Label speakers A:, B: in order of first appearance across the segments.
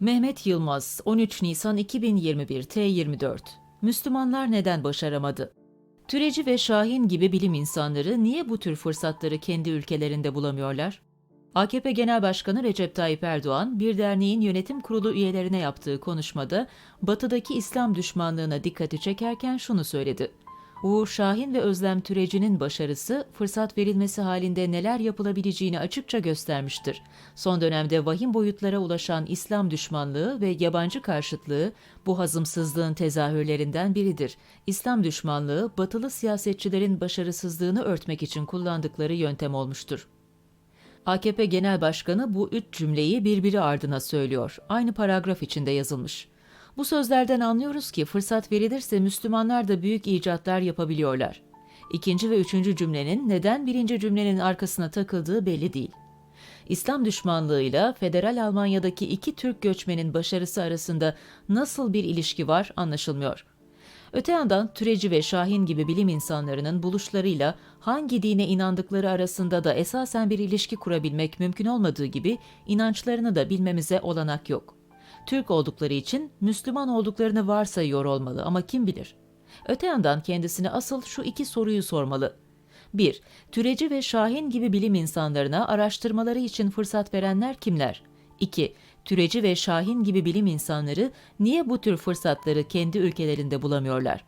A: Mehmet Yılmaz, 13 Nisan 2021 T24 Müslümanlar neden başaramadı? Türeci ve Şahin gibi bilim insanları niye bu tür fırsatları kendi ülkelerinde bulamıyorlar? AKP Genel Başkanı Recep Tayyip Erdoğan, bir derneğin yönetim kurulu üyelerine yaptığı konuşmada batıdaki İslam düşmanlığına dikkati çekerken şunu söyledi. Uğur Şahin ve Özlem Türeci'nin başarısı fırsat verilmesi halinde neler yapılabileceğini açıkça göstermiştir. Son dönemde vahim boyutlara ulaşan İslam düşmanlığı ve yabancı karşıtlığı bu hazımsızlığın tezahürlerinden biridir. İslam düşmanlığı batılı siyasetçilerin başarısızlığını örtmek için kullandıkları yöntem olmuştur. AKP Genel Başkanı bu üç cümleyi birbiri ardına söylüyor. Aynı paragraf içinde yazılmış. Bu sözlerden anlıyoruz ki fırsat verilirse Müslümanlar da büyük icatlar yapabiliyorlar. İkinci ve üçüncü cümlenin neden birinci cümlenin arkasına takıldığı belli değil. İslam düşmanlığıyla federal Almanya'daki iki Türk göçmenin başarısı arasında nasıl bir ilişki var anlaşılmıyor. Öte yandan Türeci ve Şahin gibi bilim insanlarının buluşlarıyla hangi dine inandıkları arasında da esasen bir ilişki kurabilmek mümkün olmadığı gibi inançlarını da bilmemize olanak yok. Türk oldukları için Müslüman olduklarını varsayıyor olmalı ama kim bilir? Öte yandan kendisine asıl şu iki soruyu sormalı. 1. Türeci ve Şahin gibi bilim insanlarına araştırmaları için fırsat verenler kimler? 2. Türeci ve Şahin gibi bilim insanları niye bu tür fırsatları kendi ülkelerinde bulamıyorlar?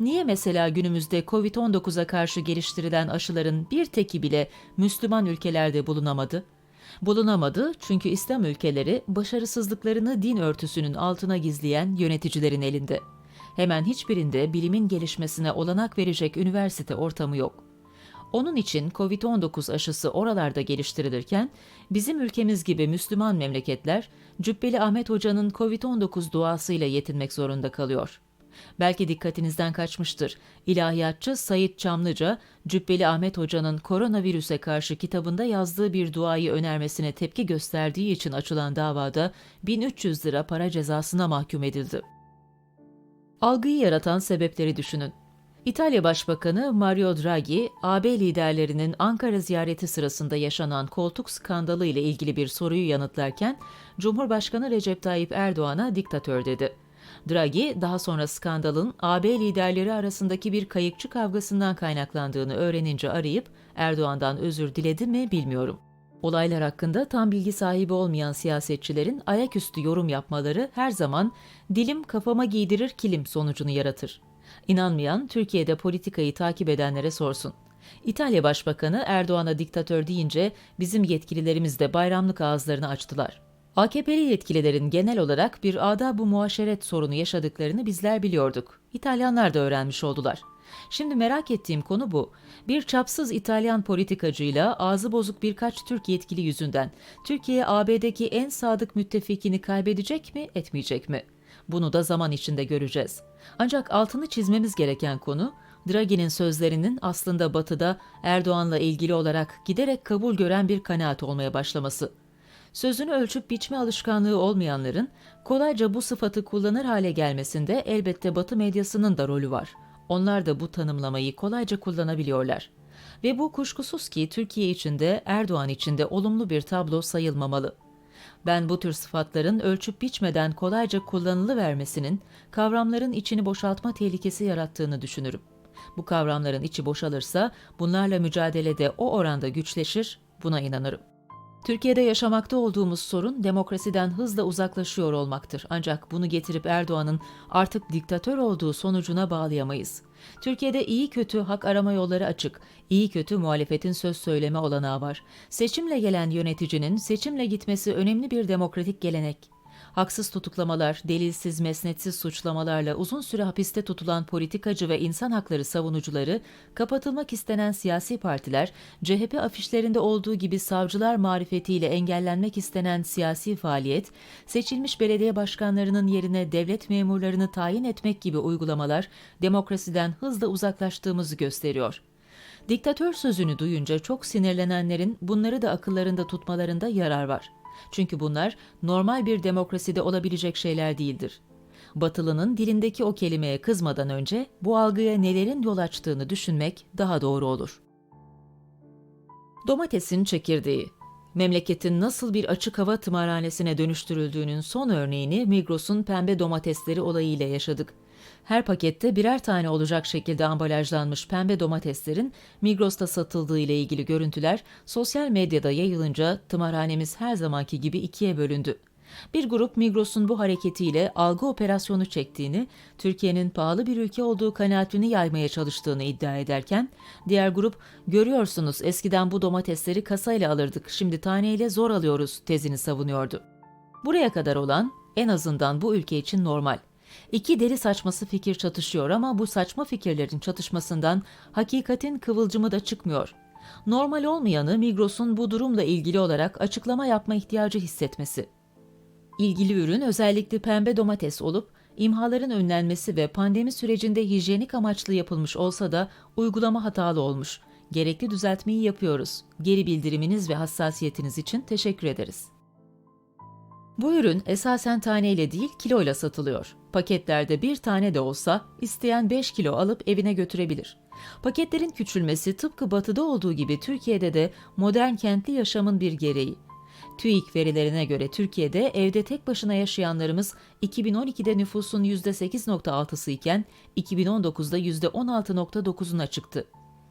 A: Niye mesela günümüzde COVID-19'a karşı geliştirilen aşıların bir teki bile Müslüman ülkelerde bulunamadı? Bulunamadı çünkü İslam ülkeleri başarısızlıklarını din örtüsünün altına gizleyen yöneticilerin elinde. Hemen hiçbirinde bilimin gelişmesine olanak verecek üniversite ortamı yok. Onun için COVID-19 aşısı oralarda geliştirilirken bizim ülkemiz gibi Müslüman memleketler Cübbeli Ahmet Hoca'nın COVID-19 duasıyla yetinmek zorunda kalıyor. Belki dikkatinizden kaçmıştır. İlahiyatçı Sayit Çamlıca, Cübbeli Ahmet Hoca'nın koronavirüse karşı kitabında yazdığı bir duayı önermesine tepki gösterdiği için açılan davada 1300 lira para cezasına mahkum edildi. Algıyı yaratan sebepleri düşünün. İtalya Başbakanı Mario Draghi, AB liderlerinin Ankara ziyareti sırasında yaşanan koltuk skandalı ile ilgili bir soruyu yanıtlarken, Cumhurbaşkanı Recep Tayyip Erdoğan'a diktatör dedi. Draghi, daha sonra skandalın AB liderleri arasındaki bir kayıkçı kavgasından kaynaklandığını öğrenince arayıp Erdoğan'dan özür diledi mi bilmiyorum. Olaylar hakkında tam bilgi sahibi olmayan siyasetçilerin ayaküstü yorum yapmaları her zaman dilim kafama giydirir kilim sonucunu yaratır. İnanmayan Türkiye'de politikayı takip edenlere sorsun. İtalya Başbakanı Erdoğan'a diktatör deyince bizim yetkililerimiz de bayramlık ağızlarını açtılar. AKP'li yetkililerin genel olarak bir adab-ı muaşeret sorunu yaşadıklarını bizler biliyorduk. İtalyanlar da öğrenmiş oldular. Şimdi merak ettiğim konu bu. Bir çapsız İtalyan politikacıyla ağzı bozuk birkaç Türk yetkili yüzünden Türkiye AB'deki en sadık müttefikini kaybedecek mi, etmeyecek mi? Bunu da zaman içinde göreceğiz. Ancak altını çizmemiz gereken konu, Draghi'nin sözlerinin aslında Batı'da Erdoğan'la ilgili olarak giderek kabul gören bir kanaat olmaya başlaması. Sözünü ölçüp biçme alışkanlığı olmayanların kolayca bu sıfatı kullanır hale gelmesinde elbette Batı medyasının da rolü var. Onlar da bu tanımlamayı kolayca kullanabiliyorlar. Ve bu kuşkusuz ki Türkiye içinde Erdoğan içinde olumlu bir tablo sayılmamalı. Ben bu tür sıfatların ölçüp biçmeden kolayca kullanılı vermesinin kavramların içini boşaltma tehlikesi yarattığını düşünürüm. Bu kavramların içi boşalırsa bunlarla mücadelede o oranda güçleşir, buna inanırım. Türkiye'de yaşamakta olduğumuz sorun demokrasiden hızla uzaklaşıyor olmaktır. Ancak bunu getirip Erdoğan'ın artık diktatör olduğu sonucuna bağlayamayız. Türkiye'de iyi kötü hak arama yolları açık. İyi kötü muhalefetin söz söyleme olanağı var. Seçimle gelen yöneticinin seçimle gitmesi önemli bir demokratik gelenek. Haksız tutuklamalar, delilsiz, mesnetsiz suçlamalarla uzun süre hapiste tutulan politikacı ve insan hakları savunucuları, kapatılmak istenen siyasi partiler, CHP afişlerinde olduğu gibi savcılar marifetiyle engellenmek istenen siyasi faaliyet, seçilmiş belediye başkanlarının yerine devlet memurlarını tayin etmek gibi uygulamalar demokrasiden hızla uzaklaştığımızı gösteriyor. Diktatör sözünü duyunca çok sinirlenenlerin bunları da akıllarında tutmalarında yarar var. Çünkü bunlar normal bir demokraside olabilecek şeyler değildir. Batılının dilindeki o kelimeye kızmadan önce bu algıya nelerin yol açtığını düşünmek daha doğru olur. Domatesin çekirdeği Memleketin nasıl bir açık hava tımarhanesine dönüştürüldüğünün son örneğini Migros'un pembe domatesleri olayıyla yaşadık. Her pakette birer tane olacak şekilde ambalajlanmış pembe domateslerin Migros'ta satıldığı ile ilgili görüntüler sosyal medyada yayılınca tımarhanemiz her zamanki gibi ikiye bölündü. Bir grup Migros'un bu hareketiyle algı operasyonu çektiğini, Türkiye'nin pahalı bir ülke olduğu kanaatini yaymaya çalıştığını iddia ederken, diğer grup görüyorsunuz eskiden bu domatesleri kasayla alırdık, şimdi taneyle zor alıyoruz tezini savunuyordu. Buraya kadar olan en azından bu ülke için normal. İki deli saçması fikir çatışıyor ama bu saçma fikirlerin çatışmasından hakikatin kıvılcımı da çıkmıyor. Normal olmayanı Migros'un bu durumla ilgili olarak açıklama yapma ihtiyacı hissetmesi. İlgili ürün özellikle pembe domates olup imhaların önlenmesi ve pandemi sürecinde hijyenik amaçlı yapılmış olsa da uygulama hatalı olmuş. Gerekli düzeltmeyi yapıyoruz. Geri bildiriminiz ve hassasiyetiniz için teşekkür ederiz. Bu ürün esasen taneyle değil kiloyla satılıyor. Paketlerde bir tane de olsa isteyen 5 kilo alıp evine götürebilir. Paketlerin küçülmesi tıpkı batıda olduğu gibi Türkiye'de de modern kentli yaşamın bir gereği. TÜİK verilerine göre Türkiye'de evde tek başına yaşayanlarımız 2012'de nüfusun %8.6'sı iken 2019'da %16.9'una çıktı.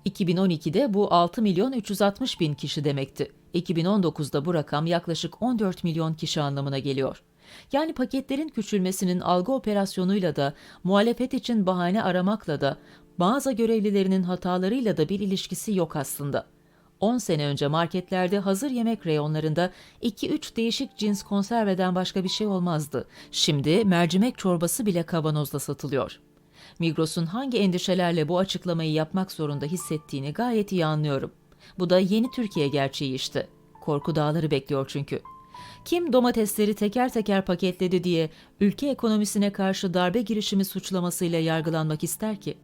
A: 2012'de bu 6 milyon 360 bin kişi demekti. 2019'da bu rakam yaklaşık 14 milyon kişi anlamına geliyor. Yani paketlerin küçülmesinin algı operasyonuyla da, muhalefet için bahane aramakla da, mağaza görevlilerinin hatalarıyla da bir ilişkisi yok aslında. 10 sene önce marketlerde hazır yemek reyonlarında 2-3 değişik cins konserveden başka bir şey olmazdı. Şimdi mercimek çorbası bile kavanozda satılıyor. Migros'un hangi endişelerle bu açıklamayı yapmak zorunda hissettiğini gayet iyi anlıyorum. Bu da yeni Türkiye gerçeği işte. Korku dağları bekliyor çünkü. Kim domatesleri teker teker paketledi diye ülke ekonomisine karşı darbe girişimi suçlamasıyla yargılanmak ister ki?